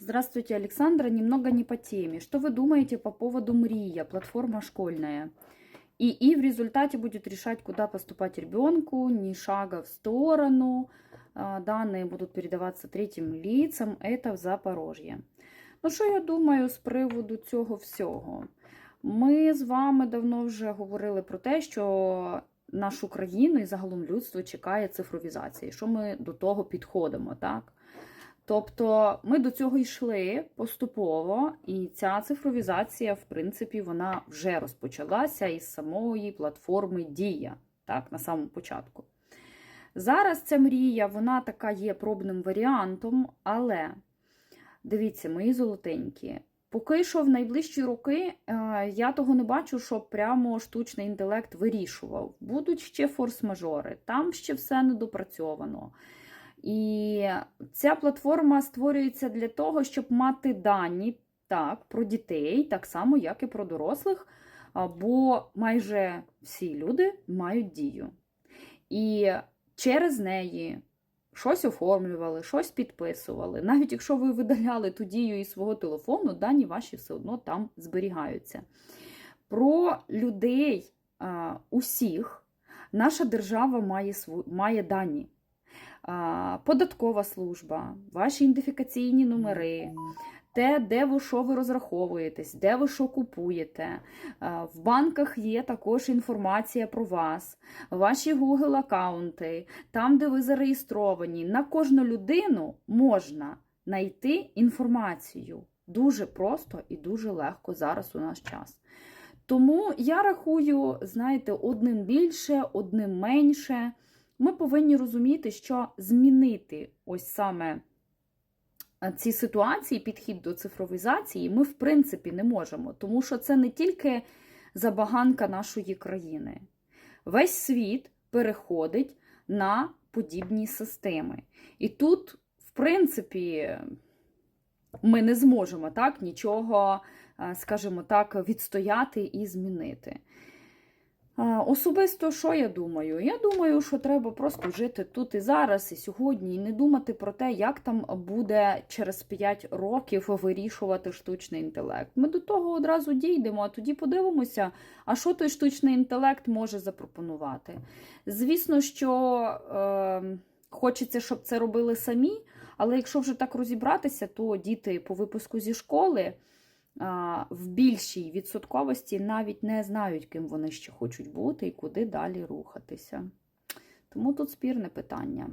Здравствуйте, Александра. Немного не по теме. Что вы думаете по поводу МРИЯ, платформа школьная? И, и в результате будет решать, куда поступать ребенку, ни шага в сторону. А, Данные будут передаваться третьим лицам. Это в Запорожье. Ну, що я думаю з приводу цього всього? Ми з вами давно вже говорили про те, що нашу країну і загалом людство чекає цифровізації, що ми до того підходимо, так? Тобто ми до цього йшли поступово, і ця цифровізація, в принципі, вона вже розпочалася із самої платформи Дія, так, на самому початку. Зараз ця мрія, вона така є пробним варіантом, але дивіться, мої золотенькі. Поки що в найближчі роки е, я того не бачу, щоб прямо штучний інтелект вирішував. Будуть ще форс-мажори, там ще все недопрацьовано. І ця платформа створюється для того, щоб мати дані так, про дітей, так само, як і про дорослих, бо майже всі люди мають дію. І через неї щось оформлювали, щось підписували. Навіть якщо ви видаляли ту дію із свого телефону, дані ваші все одно там зберігаються. Про людей усіх наша держава має, має дані. Податкова служба, ваші ідентифікаційні номери, те, де ви що ви розраховуєтесь, де ви що купуєте. В банках є також інформація про вас, ваші Google аккаунти, там, де ви зареєстровані. На кожну людину можна знайти інформацію. Дуже просто і дуже легко зараз у наш час. Тому я рахую, знаєте, одним більше, одним менше. Ми повинні розуміти, що змінити ось саме е, ці ситуації, підхід до цифровізації, ми в принципі не можемо, тому що це не тільки забаганка нашої країни. Весь світ переходить на подібні системи. І тут, в принципі, ми не зможемо так нічого, е, скажімо так, відстояти і змінити. Особисто, що я думаю? Я думаю, що треба просто жити тут і зараз, і сьогодні, і не думати про те, як там буде через 5 років вирішувати штучний інтелект. Ми до того одразу дійдемо, а тоді подивимося, а що той штучний інтелект може запропонувати. Звісно, що е, хочеться, щоб це робили самі, але якщо вже так розібратися, то діти по випуску зі школи в більшій відсотковості навіть не знають, ким вони ще хочуть бути і куди далі рухатися. Тому тут спірне питання.